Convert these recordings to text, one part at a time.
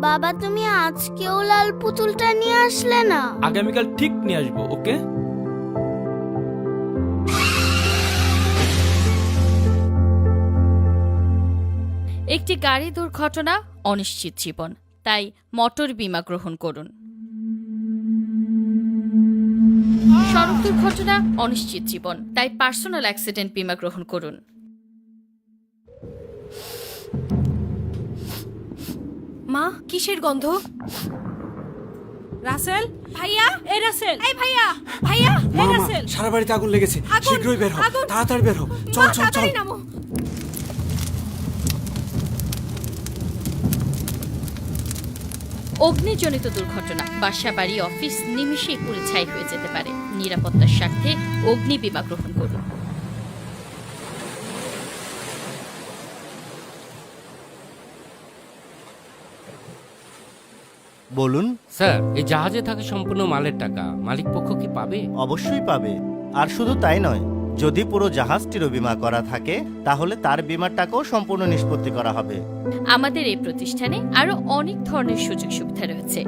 বাবা তুমি আজকেও লাল পুতুলটা নিয়ে আসলে না? আগামীকাল ঠিক নিয়ে আসব ওকে? একটি গাড়ি দুর্ঘটনা অনিশ্চিত জীবন। তাই মোটর বিমা গ্রহণ করুন। সড়ক দুর্ঘটনা অনিশ্চিত জীবন। তাই পার্সোনাল অ্যাক্সিডেন্ট বীমা গ্রহণ করুন। কিসের গন্ধ? রাসেল? ভাইয়া? এ রাসেল। এই ভাইয়া ভাইয়া এ রাসেল। সারা বাড়িতে আগুন লেগেছে। আগুন, শীঘ্রই বের হো আগুন। তাড়াতাড়ি বের হো চল চল চল তাড়াতাড়ি নামো। অগ্নিজনিত দুর্ঘটনা বাসা বাড়ি অফিস নিমিশেই পুড়ে ছাই হয়ে যেতে পারে। নিরাপত্তার স্বার্থে অগ্নি বীমা গ্রহণ করুন। বলুন। স্যার এই জাহাজে থাকা সম্পূর্ণ মালের টাকা মালিক পক্ষ কি পাবে? অবশ্যই পাবে। আর শুধু তাই নয় যদি পুরো জাহাজটিরও বীমা করা থাকে তাহলে তার বীমার টাকাও সম্পূর্ণ নিষ্পত্তি করা হবে। আমাদের এই প্রতিষ্ঠানে আরও অনেক ধরনের সুযোগ সুবিধা রয়েছে।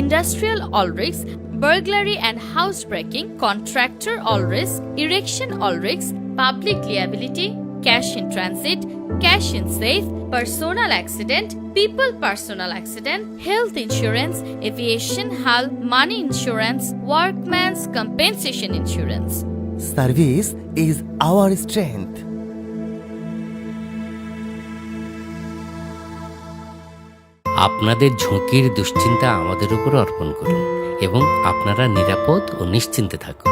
Industrial all risk burglary and house breaking contractor all risk erection all risk public liability cash in transit cash in safe personal accident people personal accident health insurance aviation hull money insurance workmen's compensation insurance service is our strength আপনাদের ঝুঁকির দুশ্চিন্তা আমাদের উপর অর্পণ করুন এবং আপনারা নিরাপদ ও নিশ্চিন্তে থাকুন।